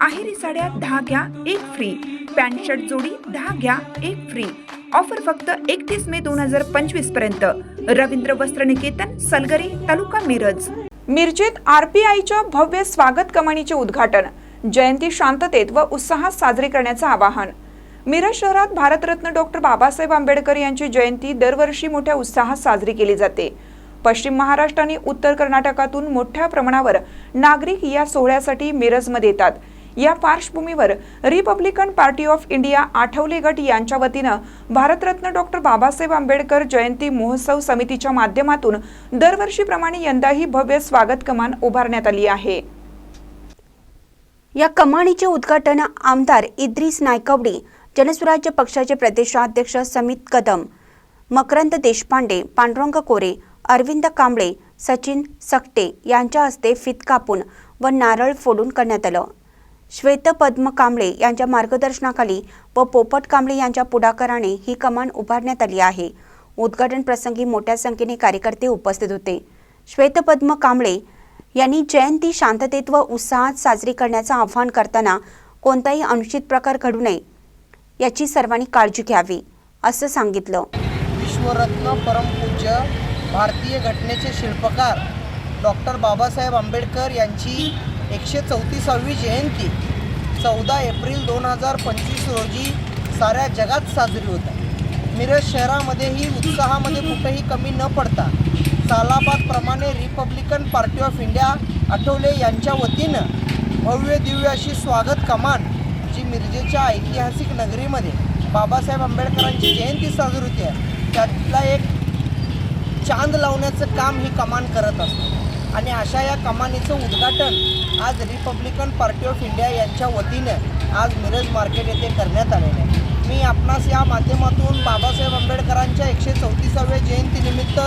आहेरी साड्या दहा घ्या एक फ्री पॅन्ट शर्ट जोडी दहा घ्या एक फ्री ऑफर फक्त एकतीस मे दोन हजार पंचवीसपर्यंत. रवींद्र वस्त्र निकेतन सलगरी तालुका मिरज. मिरजेत आरपीआयच्या भव्य स्वागत कमानीचे उद्घाटन जयंती शांततेत व उत्साहात साजरी करण्याचं आवाहन. मिरज शहरात भारतरत्न डॉक्टर बाबासाहेब आंबेडकर यांची जयंती दरवर्षी मोठ्या उत्साहात साजरी केली जाते. पश्चिम महाराष्ट्र आणि उत्तर कर्नाटकातून मोठ्या प्रमाणावर नागरिक या सोहळ्यासाठी मिरजमध्ये येतात. या पार्श्वभूमीवर Republican Party of India Athawale गट यांच्या वतीनं भारतरत्न डॉक्टर बाबासाहेब आंबेडकर जयंती महोत्सव समितीच्या माध्यमातून दरवर्षीप्रमाणे यंदाही भव्य स्वागत कमान उभारण्यात आली आहे. या कमानीचे उद्घाटन आमदार इद्रिस नायकवडी जनस्वराज्य पक्षाचे प्रदेशाध्यक्ष समित कदम मकरंद देशपांडे पांडुरंग कोरे अरविंद कांबळे सचिन सकटे यांच्या हस्ते फित कापून व नारळ फोडून करण्यात आलं. श्वेतपद्म कांबळे यांच्या मार्गदर्शनाखाली व पोपट कांबळे यांच्या पुढाकाराने ही कमान उभारण्यात आली आहे. उद्घाटन प्रसंगी मोठ्या संख्येने कार्यकर्ते उपस्थित होते. श्वेतपद्म कांबळे यांनी जयंती शांततेत व उत्साहात साजरी करण्याचं आवाहन करताना कोणताही अनुचित प्रकार घडू नये याची सर्वांनी काळजी घ्यावी असं सांगितलं. विश्वरत्न परमपूज्य भारतीय घटनेचे शिल्पकार डॉक्टर बाबासाहेब आंबेडकर यांची एकशे चौतीसावी जयंती चौदा एप्रिल दोन हजार पंचवीस रोजी साऱ्या जगात साजरी होत आहे. मिरज शहरामध्येही उत्साहामध्ये कुठेही कमी न पडता सालाबादप्रमाणे Republican Party of India Athawale यांच्या वतीनं भव्य दिव्य अशी स्वागत कमान जी मिरजेच्या ऐतिहासिक नगरीमध्ये बाबासाहेब आंबेडकरांची जयंती साजरी होते. आहे त्यातला एक चांद लावण्याचं काम ही कमान करत असते. आणि अशा या कमानीचं उद्घाटन आज रिपब्लिकन पार्टी ऑफ इंडिया यांच्या वतीनं आज मिरज मार्केट येथे करण्यात आलेलं आहे. मी आपणास या माध्यमातून बाबासाहेब आंबेडकरांच्या एकशे चौतीसाव्या जयंतीनिमित्त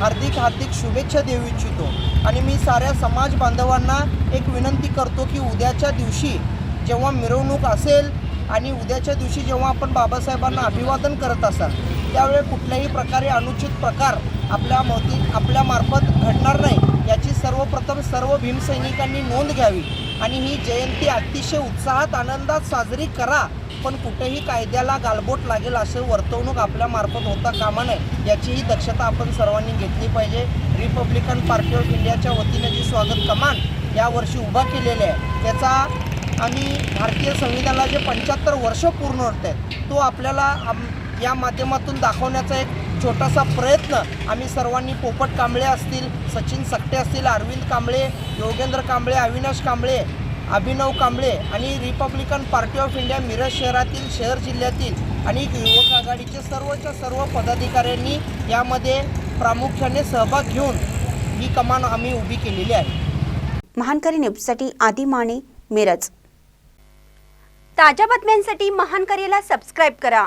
हार्दिक हार्दिक शुभेच्छा देऊ इच्छितो. आणि मी साऱ्या समाज बांधवांना एक विनंती करतो की उद्याच्या दिवशी जेव्हा मिरवणूक असेल आणि उद्याच्या दिवशी जेव्हा आपण बाबासाहेबांना अभिवादन करत असाल त्यावेळी कुठल्याही प्रकारे अनुचित प्रकार आपल्या मोती आपल्या मार्फत घडणार नाही. याची सर्वप्रथम सर्व भीमसैनिकांनी नोंद घ्यावी आणि ही जयंती अतिशय उत्साहात आनंदात साजरी करा. पण कुठेही कायद्याला गालबोट लागेल असं वर्तवणूक आपल्या मार्फत होता कामा नये याचीही दक्षता आपण सर्वांनी घेतली पाहिजे. रिपब्लिकन पार्टी ऑफ इंडियाच्या वतीने जी स्वागत कमान यावर्षी उभा केलेली आहे त्याचा आम्ही भारतीय संविधानाला जे पंच्याहत्तर वर्ष पूर्ण होत आहेत तो आपल्याला आम या माध्यमातून दाखवण्याचा एक छोटासा प्रयत्न आम्ही सर्वांनी पोपट कांबळे असतील सचिन सकटे असतील अरविंद कांबळे योगेंद्र कांबळे अविनाश कांबळे अभिनव कांबळे आणि Republican Party of India Miraj शहरातील शहर जिल्ह्यातील आणि युवक आघाडीचे सर्वच्या सर्व पदाधिकाऱ्यांनी यामध्ये प्रामुख्याने सहभाग घेऊन ही कमान आम्ही उभी केलेली आहे. महानकरी न्यूजसाठी आदी माने मिरज. ताज्या बातम्यांसाठी महानकरीला सबस्क्राईब करा.